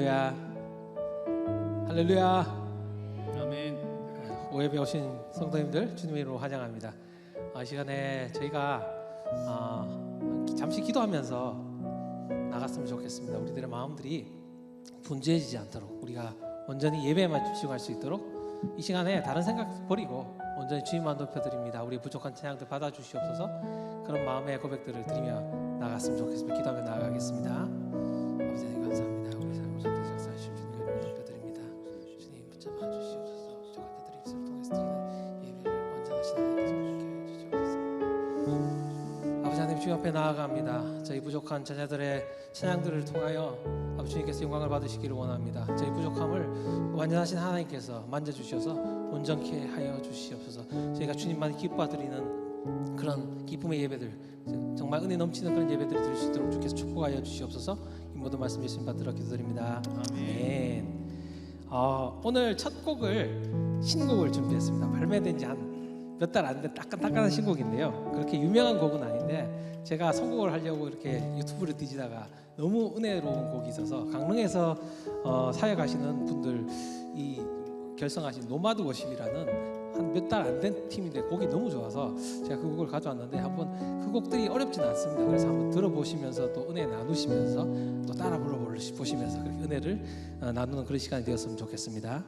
할렐루야. 할렐루야. 아멘. 오해배 오신 성도님들 주님의 이름으로 환영합니다. 아, 이 시간에 저희가 아, 잠시 기도하면서 나갔으면 좋겠습니다. 우리들의 마음들이 분주해지지 않도록 우리가 온전히 예배에만 집중할 수 있도록 이 시간에 다른 생각 버리고 온전히 주님만 높여드립니다. 우리 부족한 찬양들 받아주시옵소서 그런 마음의 고백들을 드리며 나갔으면 좋겠습니다. 기도하며 나가겠습니다. 앞에 나아갑니다. 저희 부족한 자녀들의 찬양들을 통하여 아버지 주님께서 영광을 받으시기를 원합니다. 저희 부족함을 완전하신 하나님께서 만져주셔서 온전케 하여 주시옵소서. 저희가 주님만 기뻐드리는 그런 기쁨의 예배들 정말 은혜 넘치는 그런 예배들을 드릴 수 있도록 주께서 축복하여 주시옵소서. 이 모든 말씀 예수님 받들어 기도드립니다. 아멘. 어, 오늘 첫 곡을 신곡을 준비했습니다. 발매된 지한 몇 달 안 된 따끈따끈한 신곡인데요. 그렇게 유명한 곡은 아닌데 제가 선곡을 하려고 이렇게 유튜브를 뒤지다가 너무 은혜로운 곡이 있어서 강릉에서 어, 사역 하시는 분들 이 결성하신 노마드 워십이라는 한 몇 달 안 된 팀인데 곡이 너무 좋아서 제가 그 곡을 가져왔는데 한번 그 곡들이 어렵지는 않습니다. 그래서 한번 들어보시면서 또 은혜 나누시면서 또 따라 불러보시면서 그렇게 은혜를 어, 나누는 그런 시간이 되었으면 좋겠습니다.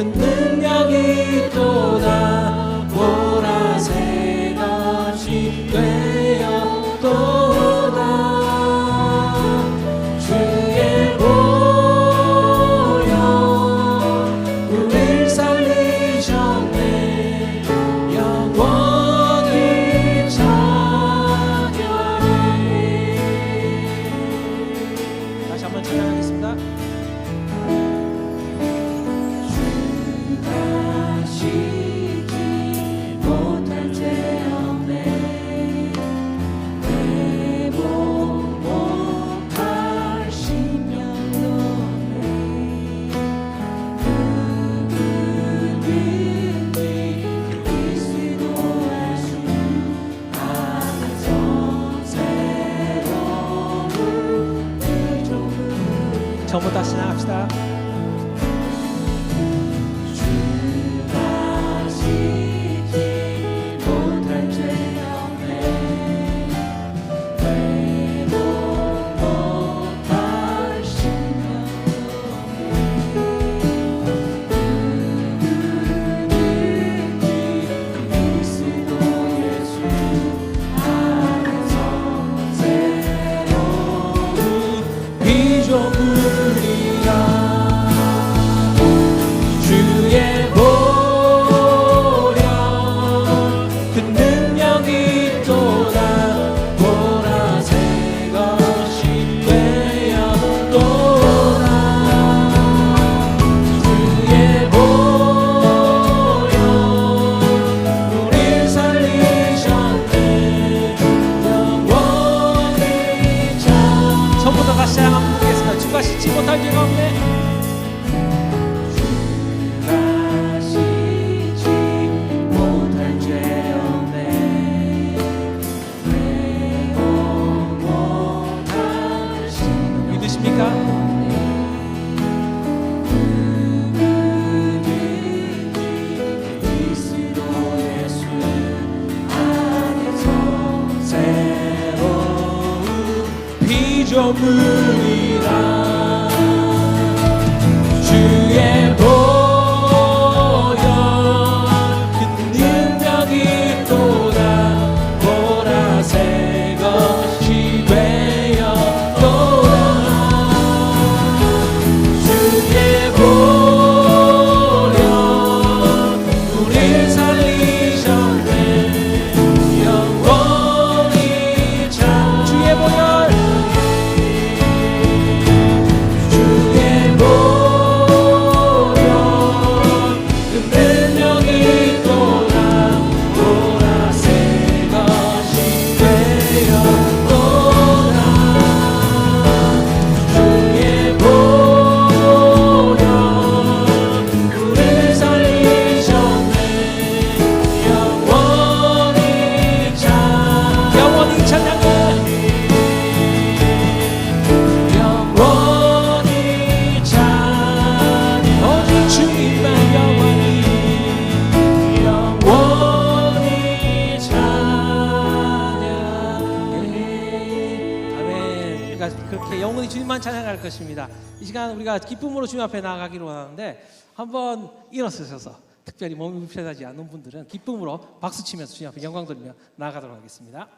그 능력이 또 Amin 일어서셔서 특별히 몸이 불편하지 않은 분들은 기쁨으로 박수치면서 주님 앞에 영광 돌리며 나아가도록 하겠습니다.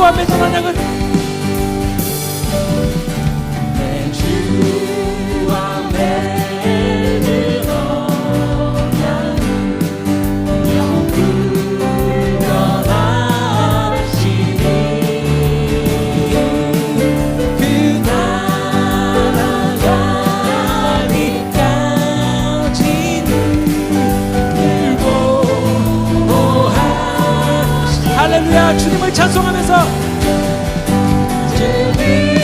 주 앞에 전하는 것 주님을 찬송하면서. 주님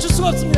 Just what's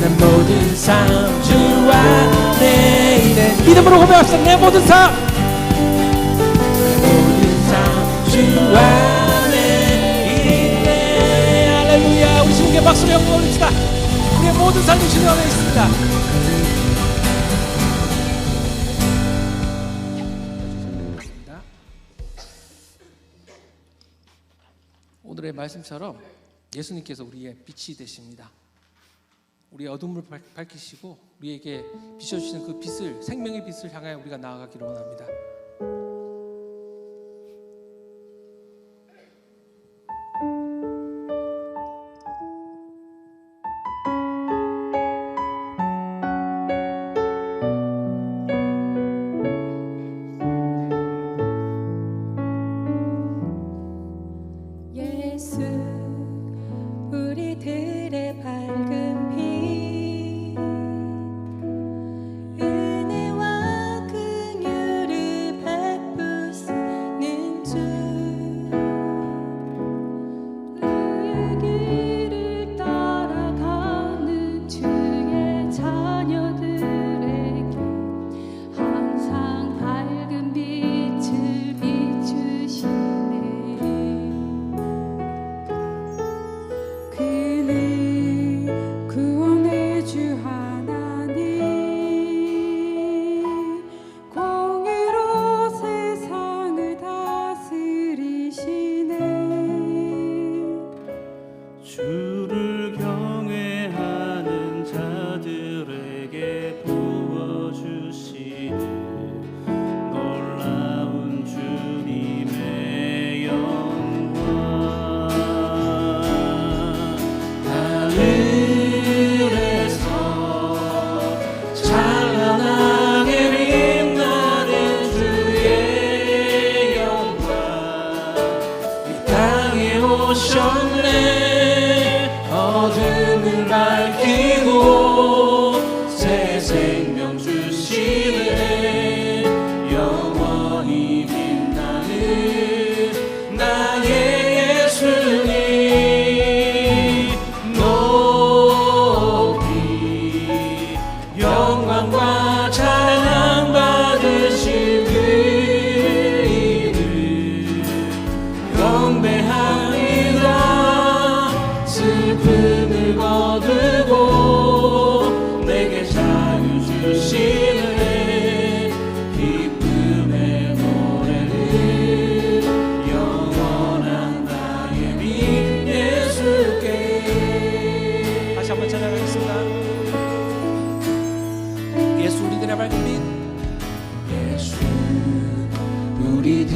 난 모든 삶 주와 내일은 믿음으로 고백합시다. 내 모든 삶. 모든 삶 주와 내일에. 할렐루야. 우리 주님께 박수를 영광 올립시다. 우리의 모든 삶이 주님 안에 있습니다. 말씀처럼 예수님께서 우리의 빛이 되십니다. 우리의 어둠을 밝히시고 우리에게 비춰주시는 그 빛을 생명의 빛을 향하여 우리가 나아가기를 원합니다.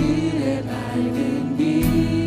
길의 밝은 길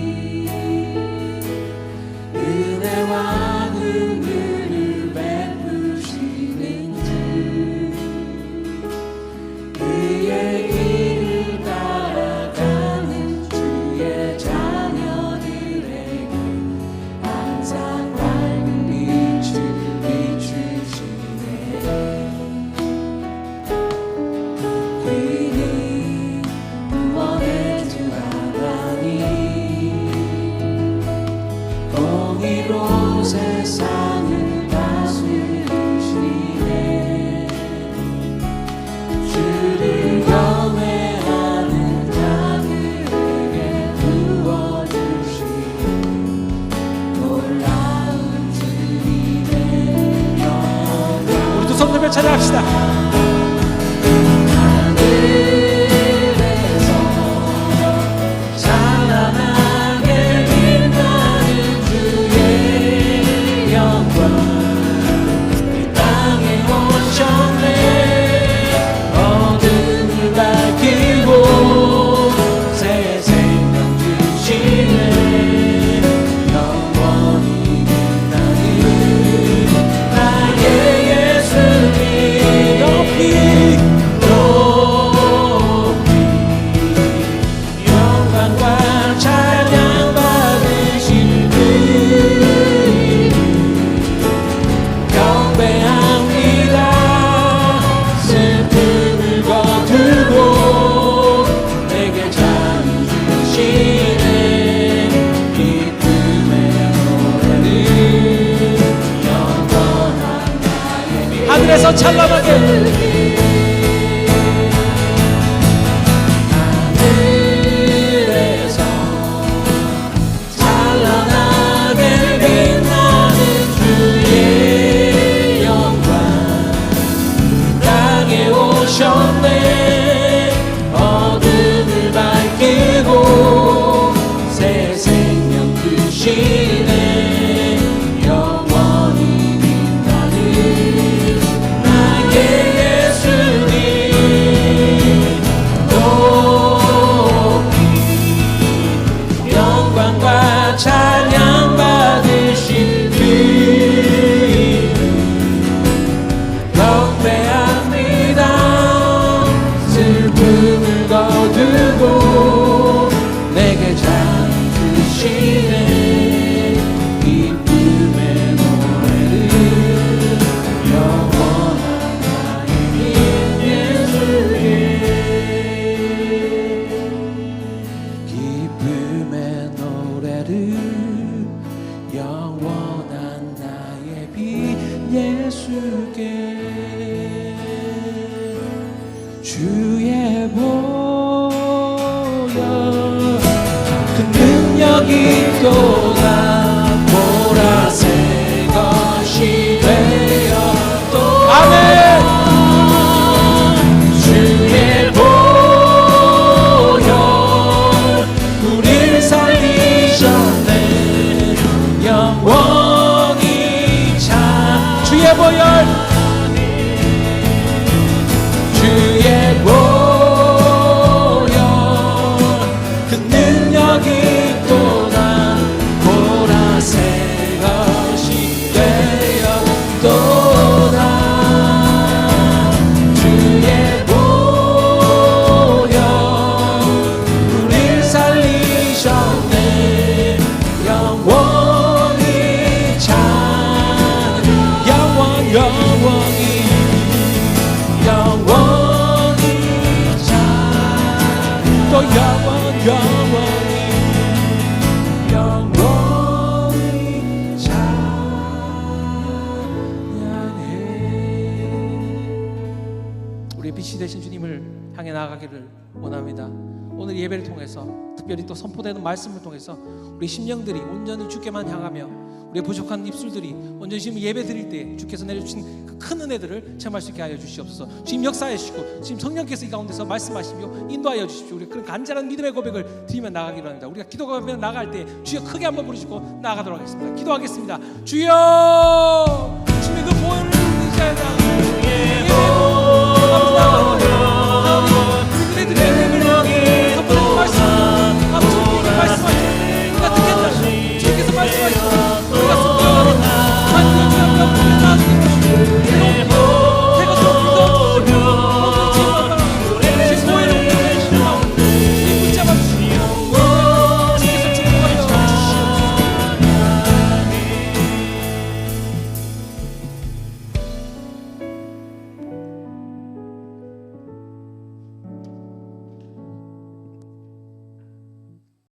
festa. 주의 보여 그 능력이 또 나아가기를 원합니다. 오늘 예배를 통해서 특별히 또 선포되는 말씀을 통해서 우리 심령들이 온전히 주께만 향하며 우리의 부족한 입술들이 온전히 지금 예배 드릴 때 주께서 내려주신 그 큰 은혜들을 체험할 수 있게 하여 주시옵소서. 지금 역사해 주시고 지금 성령께서 이 가운데서 말씀하시며 인도하여 주십시오. 우리 그런 간절한 믿음의 고백을 드리며 나가기로 합니다. 우리가 기도하며 나갈 때 주여 크게 한번 부르시고 나가도록 하겠습니다. 기도하겠습니다. 주여 주님의 그 보혈을 의지하여 나아가요.